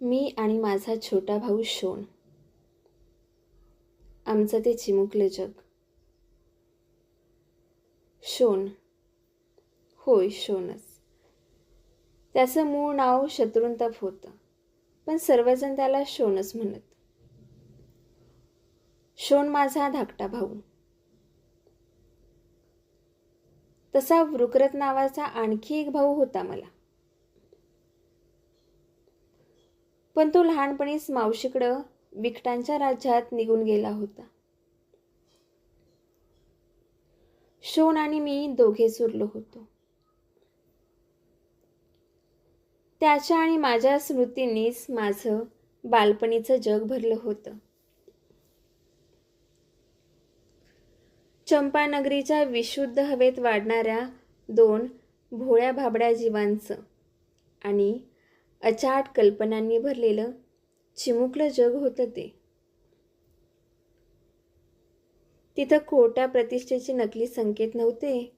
मी आणि माझा छोटा भाऊ शोन आमचं ते चिमुकले जग. शोन होय शोनच त्याचं मूळ नाव शत्रुंतप होतं पण सर्वजण त्याला शोनच म्हणत. शोन माझा धाकटा भाऊ. तसा वृकरत नावाचा आणखी एक भाऊ होता मला. पण तो लहानपणीच मावशीकडं विकटांच्या राज्यात निघून गेला होता. शोन आणि मी दोघे सुरलो होतो. त्याच्या आणि माझ्या स्मृतींनीच माझं बालपणीचं जग भरलं होतं. चंपानगरीच्या विशुद्ध हवेत वाढणाऱ्या दोन भोळ्या भाबड्या जीवांचं आणि अचाट कल्पनांनी भरलेलं चिमुकलं जग होतं ते. तिथं खोट्या प्रतिष्ठेचे नकली संकेत नव्हते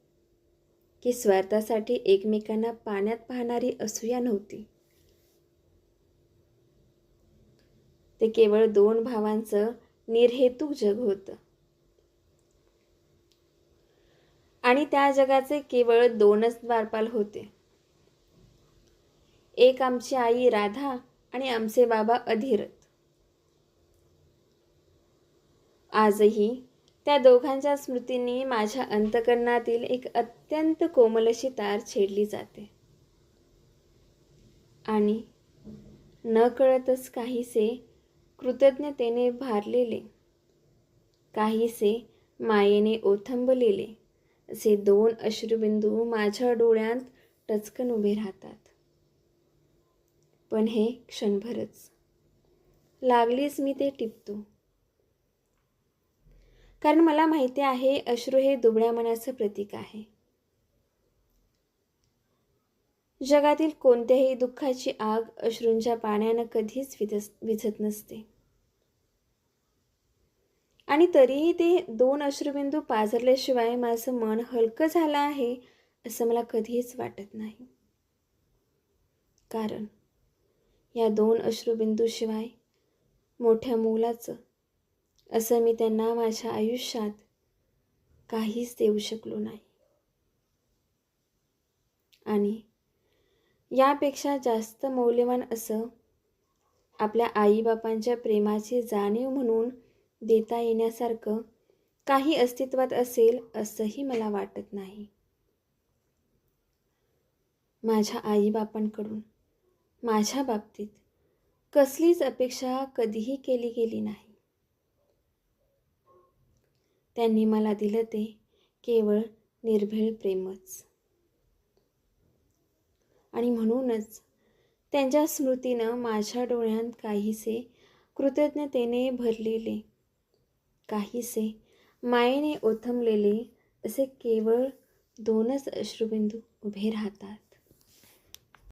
की स्वार्थासाठी एकमेकांना पाण्यात पाहणारी असूया नव्हती. ते केवळ दोन भावांचं निर्हेतुक जग होतं. आणि त्या जगाचे केवळ दोनच द्वारपाल होते. एक आमची आई राधा आणि आमचे बाबा अधिरथ आजही त्या दोघांच्या स्मृतींनी माझ्या अंतकरणातील एक अत्यंत कोमलशी तार छेडली जाते. आणि न कळतच काहीसे कृतज्ञतेने भारलेले काहीसे मायेने ओथंबलेले असे दोन अश्रुबिंदू माझ्या डोळ्यांत टचकन उभे राहतात. पण हे क्षणभरच. लागलीच मी ते टिपतो. कारण मला माहिती आहे अश्रू हे दुबळ्या मनाचं प्रतीक आहे. जगातील कोणत्याही दुःखाची आग अश्रूंच्या पाण्यानं कधीच विधस विझत नसते. आणि तरीही ते दोन अश्रुबिंदू पाझरल्याशिवाय माझं मन हलकं झालं आहे असं मला कधीच वाटत नाही. कारण या दोन अश्रुबिंदूशिवाय मोठ्या मोलाचं असं मी त्यांना माझ्या आयुष्यात काहीच देऊ शकलो नाही. आणि यापेक्षा जास्त मौल्यवान असं आपल्या आईबापांच्या प्रेमाची जाणीव म्हणून देता येण्यासारखं काही अस्तित्वात असेल असंही मला वाटत नाही. माझ्या आईबापांकडून माझ्या बाबतीत कसलीच अपेक्षा कधीही केली गेली नाही. त्यांनी मला दिलं ते केवळ निर्भेळ प्रेमच. आणि म्हणूनच त्यांच्या स्मृतीनं माझ्या डोळ्यांत काहीसे कृतज्ञतेने भरलेले काहीसे मायेने ओथंबलेले असे केवळ दोनच अश्रुबिंदू उभे राहतात.